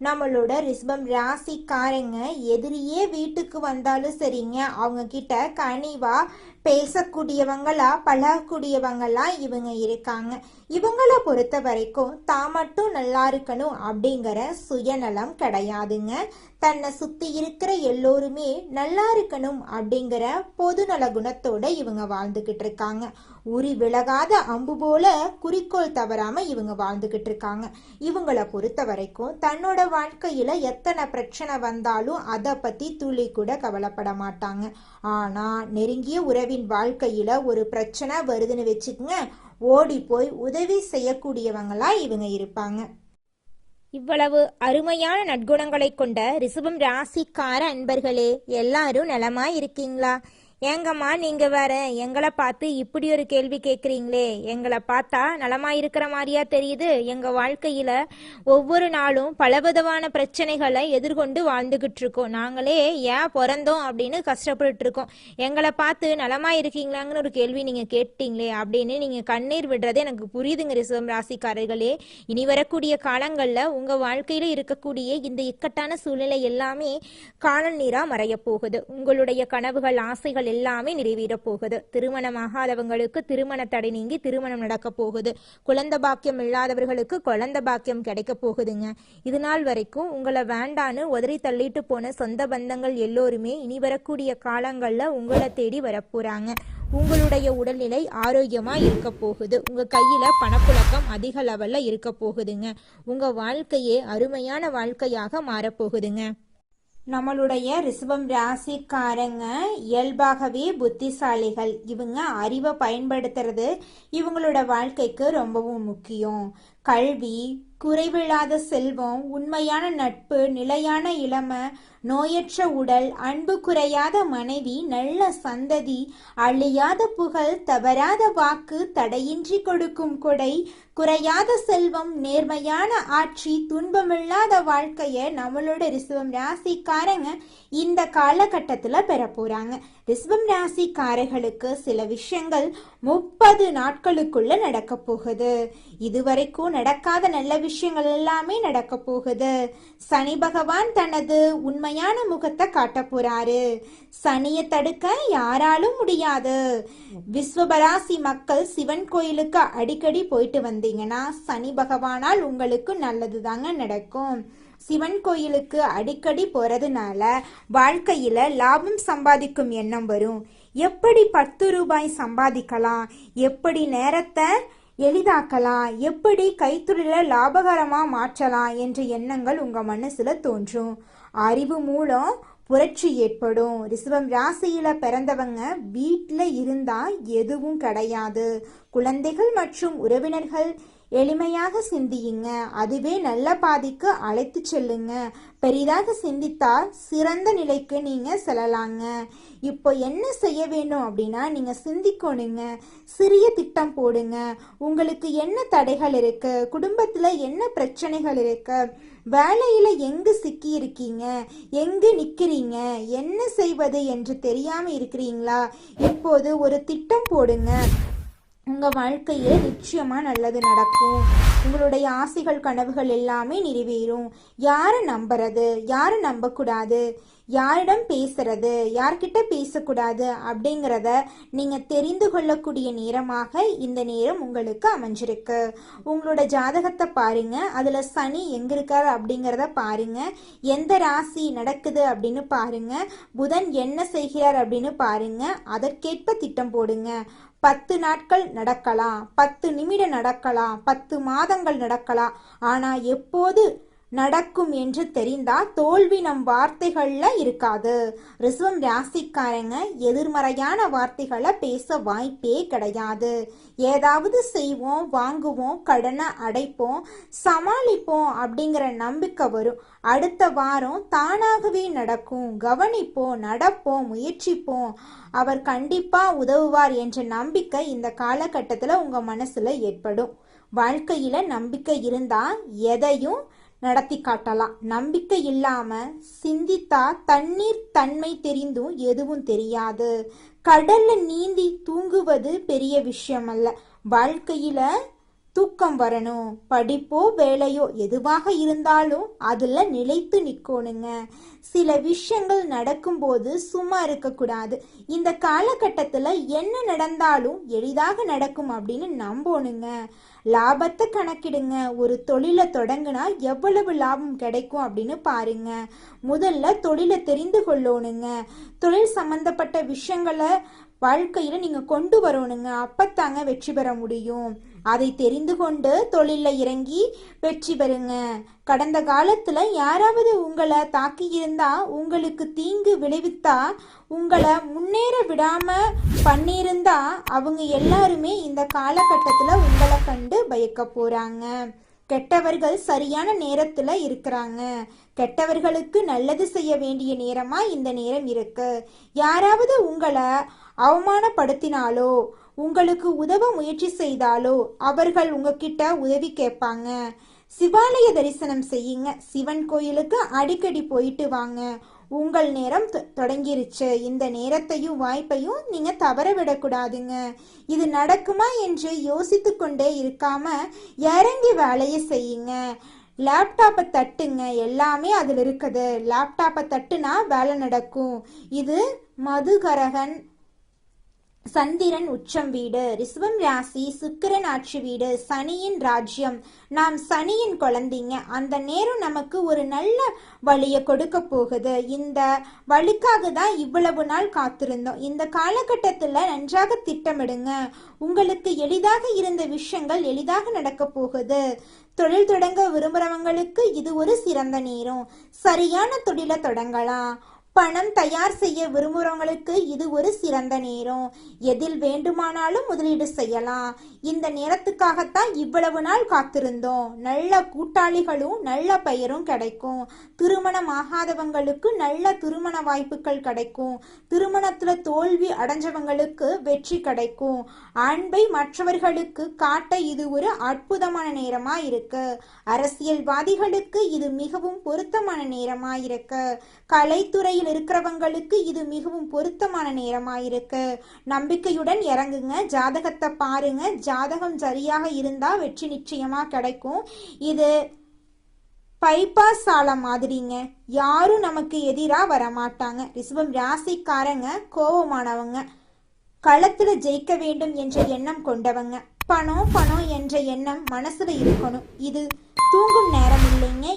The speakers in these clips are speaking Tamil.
நம்மளோட ரிஷபம் ராசிக்காரங்க எதிரியே வீட்டுக்கு வந்தாலும் சரிங்க. அவங்க கிட்ட கனிவா பேசக்கூடியவங்களா பழகக்கூடியவங்களா இவங்க இருக்காங்க. இவங்கள பொறுத்த வரைக்கும் தான் மட்டும் நல்லா இருக்கணும் அப்படிங்கிற சுயநலம் கிடையாதுங்க. தன்னை சுத்தி இருக்கிற எல்லோருமே நல்லா இருக்கணும் அப்படிங்கிற பொதுநல குணத்தோட இவங்க வாழ்ந்துகிட்டு இருக்காங்க. உரி விலகாத அம்பு போல குறிக்கோள் தவறாம இவங்க வாழ்ந்துகிட்டு இருக்காங்க. இவங்கள பொறுத்த வரைக்கும் தன்னோட வாழ்க்கையில எத்தனை பிரச்சனை வந்தாலும் அதை பத்தி துளி கூட கவலைப்பட மாட்டாங்க. ஆனா நெருங்கிய உறவின் வாழ்க்கையில ஒரு பிரச்சனை வருதுன்னு வச்சுக்கோங்க. ஓடி போய் உதவி செய்யக்கூடியவங்களா இவங்க இருப்பாங்க. இவ்வளவு அருமையான நற்குணங்களை கொண்ட ரிசபம் ராசிக்கார அன்பர்களே எல்லாரும் நலமா இருக்கீங்களா? ஏங்கம்மா நீங்க வேற எங்களை பார்த்து இப்படி ஒரு கேள்வி கேட்குறீங்களே எங்களை பார்த்தா நலமா இருக்கிற மாதிரியா தெரியுது. எங்க வாழ்க்கையில ஒவ்வொரு நாளும் பலவிதமான பிரச்சனைகளை எதிர்கொண்டு வாழ்ந்துகிட்டு இருக்கோம் நாங்களே ஏன் பிறந்தோம் அப்படின்னு கஷ்டப்பட்டு இருக்கோம் எங்களை பார்த்து நலமா இருக்கீங்களாங்கன்னு ஒரு கேள்வி நீங்க கேட்டீங்களே அப்படின்னு நீங்க கண்ணீர் விடுறது எனக்கு புரியுதுங்க ரிஷபம் ராசிக்காரர்களே. இனி வரக்கூடிய காலங்கள்ல உங்க வாழ்க்கையில இருக்கக்கூடிய இந்த இக்கட்டான சூழ்நிலை எல்லாமே காணல் நீரா மறைய போகுது. உங்களுடைய கனவுகள் ஆசைகள் எல்லாமே நிறைவேறப் போகுது. திருமணமாகாதவங்களுக்கு திருமண தடை நீங்கி திருமணம் நடக்கப் போகுது. குழந்தை பாக்கியம் இல்லாதவர்களுக்கு குழந்தை பாக்கியம் கிடைக்க போகுதுங்க. இது நாள் வரைக்கும் உங்களை வேண்டான்னு உதறி தள்ளிட்டு போன சொந்த பந்தங்கள் எல்லோருமே இனி வரக்கூடிய காலங்களில் உங்களை தேடி வரப்போறாங்க உங்களுடைய உடல்நிலை ஆரோக்கியமா இருக்க போகுது. உங்க கையில பணப்புழக்கம் அதிக லெவல்ல இருக்க போகுதுங்க. உங்க வாழ்க்கையே அருமையான வாழ்க்கையாக மாறப்போகுதுங்க நம்மளுடைய ரிஷபம் ராசிக்காரங்க இயல்பாகவே புத்திசாலிகள். இவங்க அறிவை பயன்படுத்துறது இவங்களோட வாழ்க்கைக்கு ரொம்பவும் முக்கியம். கல்வி குறைவில்லாத செல்வம் உண்மையான நட்பு நிலையான இளமை நோயற்ற உடல் அன்பு குறையாத மனைவி நல்ல சந்ததி அழியாத புகழ் தவறாத வாக்கு தடையின்றி கொடுக்கும் கொடை குறையாத செல்வம் நேர்மையான ஆட்சி துன்பமில்லாத வாழ்க்கைய நம்மளோட ரிசவம் ராசிக்காரங்க இந்த காலகட்டத்தில் பெற போறாங்க ரிஷபம் ராசிக்காரர்களுக்கு சில விஷயங்கள் முப்பது நாட்களுக்குள்ள நடக்க போகுது. இதுவரைக்கும் நடக்காத நல்ல விஷயங்கள் எல்லாமே நடக்க போகுது. சனி பகவான் தனது உண்மை உண்மையான முகத்தை காட்ட போறாரு. சனியை தடுக்க யாராலும் முடியாது. விஸ்வபராசி மக்கள் சிவன் கோயிலுக்கு அடிக்கடி போயிட்டு வந்தீங்கன்னா சனி பகவானால் உங்களுக்கு நல்லது தாங்க நடக்கும். சிவன் கோயிலுக்கு அடிக்கடி போறதுனால வாழ்க்கையில லாபம் சம்பாதிக்கும் எண்ணம் வரும். எப்படி பத்து ரூபாய் சம்பாதிக்கலாம்? எப்படி நேரத்தை எளிதாக்கலாம் எப்படி கைத்தொழில லாபகரமாக மாற்றலாம் என்ற எண்ணங்கள் உங்கள் மனசில் தோன்றும். அறிவு மூலம் புரட்சி ஏற்படும். ரிசவம் ராசியில் பிறந்தவங்க வீட்டில் இருந்தால் எதுவும் கிடையாது. குழந்தைகள் மற்றும் உறவினர்கள் எளிமையாக சிந்தியுங்க. அதுவே நல்ல பாதிக்கு அழைத்து செல்லுங்க. பெரிதாக சிந்தித்தா சிறந்த நிலைக்கு நீங்க செல்லலாங்க. இப்போ என்ன செய்ய வேணும் அப்படின்னா நீங்க சிந்திக்கணுங்க. சிறிய திட்டம் போடுங்க. உங்களுக்கு என்ன தடைகள் இருக்கு? குடும்பத்துல என்ன பிரச்சனைகள் இருக்கு? வேலையில எங்கு சிக்கி இருக்கீங்க? எங்கு நிக்கிறீங்க? என்ன செய்வது என்று தெரியாம இருக்கிறீங்களா? இப்போது ஒரு திட்டம் போடுங்க. உங்கள் வாழ்க்கையில் நிச்சயமாக நல்லது நடக்கும். உங்களுடைய ஆசைகள் கனவுகள் எல்லாமே நிறைவேறும். யாரை நம்புறது? யாரை நம்பக்கூடாது? யாரிடம் பேசுறது? யார்கிட்ட பேசக்கூடாது? அப்படிங்கிறத நீங்கள் தெரிந்து கொள்ளக்கூடிய நேரமாக இந்த நேரம் உங்களுக்கு அமைஞ்சிருக்கு. உங்களோட ஜாதகத்தை பாருங்க. அதில் சனி எங்க இருக்காரு அப்படிங்கிறத பாருங்க. எந்த ராசி நடக்குது அப்படின்னு பாருங்க. புதன் என்ன செய்கிறார் அப்படின்னு பாருங்க. அதற்கேற்ப திட்டம் போடுங்க. பத்து நாட்கள் நடக்கலாம் பத்து நிமிடம் நடக்கலாம் பத்து மாதங்கள் நடக்கலாம். ஆனால் எப்போது நடக்கும் என்று தெரிந்தா தோல்வி நம் வார்த்தைகள்ல இருக்காது. ரிசவம் ராசிக்காரங்க எதிர்மறையான வார்த்தைகளை பேச வாய்ப்பே கிடையாது. ஏதாவது செய்வோம் வாங்குவோம் கடனை அடைப்போம் சமாளிப்போம் அப்படிங்கிற நம்பிக்கை வரும். அடுத்த வாரம் தானாகவே நடக்கும். கவனிப்போம் நடப்போம் முயற்சிப்போம். அவர் கண்டிப்பா உதவுவார் என்ற நம்பிக்கை இந்த காலகட்டத்தில் உங்க மனசுல ஏற்படும். வாழ்க்கையில நம்பிக்கை இருந்தா எதையும் நடத்தி காட்டலாம். நம்பிக்கை இல்லாம சிந்தித்தா தண்ணீர் தன்மை தெரிந்தும் எதுவும் தெரியாது. கடல்ல நீந்தி தூங்குவது பெரிய விஷயம் அல்ல. வாழ்க்கையில தூக்கம் வரணும். படிப்போ வேலையோ எதுவாக இருந்தாலும் அதில் நிலைத்து நிற்கணுங்க சில விஷயங்கள் நடக்கும்போது சும்மா இருக்கக்கூடாது. இந்த காலகட்டத்தில் என்ன நடந்தாலும் எளிதாக நடக்கும் அப்படின்னு நம்பணுங்க. லாபத்தை கணக்கிடுங்க. ஒரு தொழிலை தொடங்கினா எவ்வளவு லாபம் கிடைக்கும் அப்படின்னு பாருங்க. முதல்ல தொழிலை தெரிந்து கொள்ளணுங்க. தொழில் சம்பந்தப்பட்ட விஷயங்களை வாழ்க்கையில் நீங்கள் கொண்டு வரணுங்க. அப்பத்தாங்க வெற்றி பெற முடியும். அதை தெரிந்து கொண்டு தொழில இறங்கி வெற்றி பெறுங்க. கடந்த காலத்துல யாராவது உங்களை தாக்கி இருந்தா உங்களுக்கு தீங்கு விளைவித்தா உங்களை முன்னேற விடாம பண்ணியிருந்தா அவங்க எல்லாருமே இந்த காலகட்டத்துல உங்களை கண்டு பயக்க போறாங்க. கெட்டவர்கள் சரியான நேரத்துல இருக்கிறாங்க. கெட்டவர்களுக்கு நல்லது செய்ய வேண்டிய நேரமா இந்த நேரம் இருக்கு. யாராவது உங்களை அவமானப்படுத்தினாலோ உங்களுக்கு உதவ முயற்சி செய்தாலோ அவர்கள் உங்ககிட்ட உதவி கேட்பாங்க. சிவாலய தரிசனம் செய்யுங்க. சிவன் கோயிலுக்கு அடிக்கடி போயிட்டு வாங்க. உங்கள் நேரம் தொ- தொடங்கிருச்சு. இந்த நேரத்தையும் வாய்ப்பையும் நீங்க தவற விடக்கூடாதுங்க இது நடக்குமா என்று யோசித்து கொண்டே இருக்காம இறங்கி வேலையை செய்யுங்க. லேப்டாப்பை தட்டுங்க. எல்லாமே அதில் இருக்குது. லேப்டாப்பை தட்டுனா வேலை நடக்கும். இது மதுகரகன் சந்திரன் உச்சம் வீடு ரிஸ்வம் ராசி சுக்கிரன் ஆட்சி வீடு சனியின் ராஜ்யம். நாம் சனியின் குழந்தைங்க. அந்த நேரம் நமக்கு ஒரு நல்ல வழியை கொடுக்க போகுது. இந்த வழிக்காக தான் இவ்வளவு நாள் காத்திருந்தோம். இந்த காலகட்டத்தில் நன்றாக திட்டமிடுங்க. உங்களுக்கு எளிதாக இருந்த விஷயங்கள் எளிதாக நடக்க போகுது. தொழில் தொடங்க விரும்புகிறவங்களுக்கு இது ஒரு சிறந்த நேரம். சரியான தொழிலை தொடங்கலாம். பணம் தயார் செய்ய விரும்புகிறவங்களுக்கு இது ஒரு சிறந்த நேரம். எதில் வேண்டுமானாலும் முதலீடு செய்யலாம். இந்த நேரத்துக்காகத்தான் இவ்வளவு நாள் காத்திருந்தோம். நல்ல கூட்டாளிகளும் நல்ல பெயரும் கிடைக்கும். திருமணம் ஆகாதவங்களுக்கு நல்ல திருமண வாய்ப்புகள் கிடைக்கும். திருமணத்துல தோல்வி அடைஞ்சவங்களுக்கு வெற்றி கிடைக்கும். அன்பை மற்றவர்களுக்கு காட்ட இது ஒரு அற்புதமான நேரமா இருக்கு. அரசியல்வாதிகளுக்கு இது மிகவும் பொருத்தமான நேரமா இருக்கு. கலைத்துறையில் இருக்கிறவங்களுக்கு இது மிகவும் பொருத்தமான நேரமா இருக்கு நம்பிக்கையுடன் இறங்குங்க. ஜாதகத்தை பாருங்க. ஜாதகம் சரியாக இருந்தா வெற்றி நிச்சயமா கிடைக்கும். இது பைபாஸ் சாலம் மாதிரிங்க. யாரும் நமக்கு எதிரா வரமாட்டாங்க. ரிஷபம் ராசிக்காரங்க கோபமானவங்க. களத்துல ஜெயிக்க வேண்டும் என்ற எண்ணம் கொண்டவங்க. பணம் பணம் என்ற எண்ணம் மனசுல இருக்கணும். இது தூங்கும் நேரம் இல்லைங்க.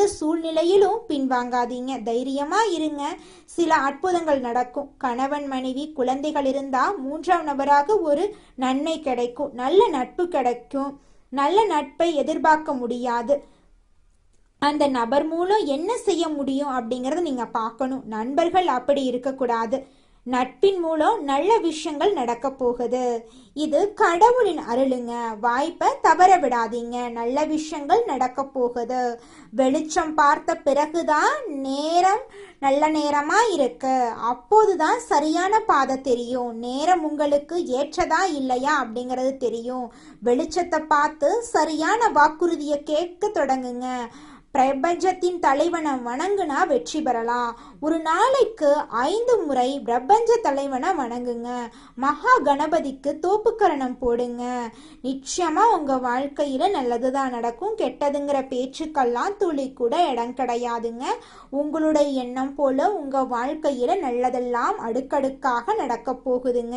எந்த சூழ்நிலையிலும் பின்வாங்காதீங்க. தைரியமா இருங்க. சில அற்புதங்கள் நடக்கும். கணவன் மனைவி குழந்தைகள் இருந்தா மூன்றாம் நபராக ஒரு நன்மை கிடைக்கும். நல்ல நட்பு கிடைக்கும். நல்ல நட்பை எதிர்பார்க்க முடியாது. அந்த நபர் மூலம் என்ன செய்ய முடியும் அப்படிங்கறத நீங்க பார்க்கணும். நண்பர்கள் அப்படி இருக்கக்கூடாது. நட்பின் மூலம் நல்ல விஷயங்கள் நடக்க போகுது. இது கடவுளின் அருளுங்க. வாய்ப்பை தவற விடாதீங்க. நல்ல விஷயங்கள் நடக்க போகுது. வெளிச்சம் பார்த்த பிறகுதான் நேரம் நல்ல நேரமா இருக்கு. அப்போதுதான் சரியான பாதை தெரியும். நேரம் உங்களுக்கு ஏற்றதா இல்லையா அப்படிங்கிறது தெரியும். வெளிச்சத்தை பார்த்து சரியான வாக்குறுதியை கேட்க தொடங்குங்க. பிரபஞ்சத்தின் தலைவனை வணங்குனா வெற்றி பெறலாம். ஒரு நாளைக்கு ஐந்து முறை பிரபஞ்ச தலைவனை வணங்குங்க. மகா கணபதிக்கு தோப்புக்கரணம் போடுங்க. நிச்சயமா உங்க வாழ்க்கையில நல்லதுதான் நடக்கும். கெட்டதுங்கிற பேச்சுக்கெல்லாம் துளி கூட இடம் கிடையாதுங்க. உங்களுடைய எண்ணம் போல உங்க வாழ்க்கையில நல்லதெல்லாம் அடுக்கடுக்காக நடக்க போகுதுங்க.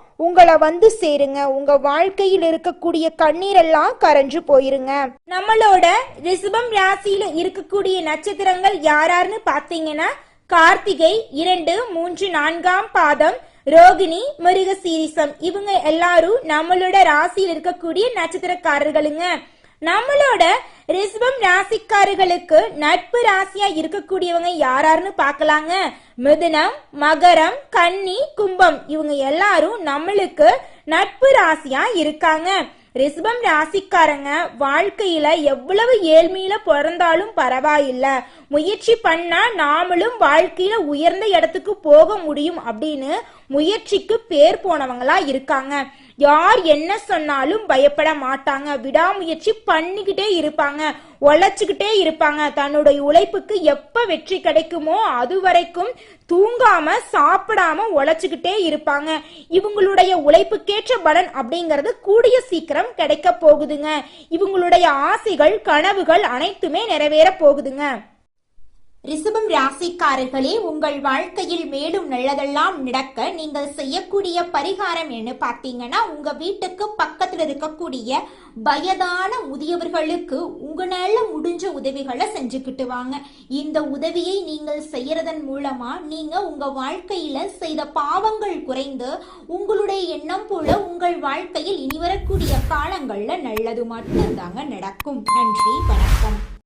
உங்களை வந்து சேருங்க. உங்க வாழ்க்கையில் இருக்கக்கூடிய கண்ணீரெல்லாம் கரைஞ்சு போயிருங்க. நம்மளோட ரிஷபம் ராசியில இருக்கக்கூடிய நட்சத்திரங்கள் யாராருன்னு பாத்தீங்கன்னா கார்த்திகை இரண்டு மூன்று நான்காம் பாதம் ரோகிணி மிருக சீரிசம் இவங்க எல்லாரும் நம்மளோட ராசியில் இருக்கக்கூடிய நட்சத்திரக்காரர்களுங்க. நம்மளோட ரிஷபம் ராசிக்காரர்களுக்கு நட்பு ராசியா இருக்கக்கூடியவங்க யாராருன்னு பார்க்கலாங்க. மிதுனம் மகரம் கன்னி கும்பம் இவங்க எல்லாரும் நம்மளுக்கு நட்பு ராசியா இருக்காங்க. ரிஷபம் ராசிக்காரங்க வாழ்க்கையில எவ்வளவு ஏழ்மையில பிறந்தாலும் பரவாயில்ல. முயற்சி பண்ணா நாமளும் வாழ்க்கையில உயர்ந்த இடத்துக்கு போக முடியும் அப்படின்னு முயற்சிக்கு பேர் போனவங்களா இருக்காங்க. யார் என்ன சொன்னாலும் பயப்பட மாட்டாங்க. விடாமுயற்சி பண்ணிக்கிட்டே இருப்பாங்க. உழைச்சுக்கிட்டே இருப்பாங்க. தன்னுடைய உழைப்புக்கு எப்ப வெற்றி கிடைக்குமோ அது வரைக்கும் தூங்காம சாப்பிடாம உழைச்சுக்கிட்டே இருப்பாங்க. இவங்களுடைய உழைப்புக்கேற்ற பலன் அப்படிங்கிறது கூடிய சீக்கிரம் கிடைக்க போகுதுங்க. இவங்களுடைய ஆசைகள் கனவுகள் அனைத்துமே நிறைவேற போகுதுங்க. ரிசபம் ராசிக்காரர்களே உங்கள் வாழ்க்கையில் மேலும் நல்லதெல்லாம் நடக்க நீங்கள் செய்யக்கூடிய பரிகாரம் என்ன பார்த்தீங்கன்னா உங்க வீட்டுக்கு பக்கத்துல இருக்கக்கூடிய வயதான முதியவர்களுக்கு உங்களால முடிஞ்ச உதவிகளை செஞ்சுக்கிட்டு வாங்க. இந்த உதவியை நீங்கள் செய்யறதன் மூலமா நீங்க உங்க வாழ்க்கையில செய்த பாவங்கள் குறைந்து உங்களுடைய எண்ணம் போல உங்கள் வாழ்க்கையில் இனி வரக்கூடிய காலங்கள்ல நல்லது மட்டும்தாங்க நடக்கும். நன்றி வணக்கம்.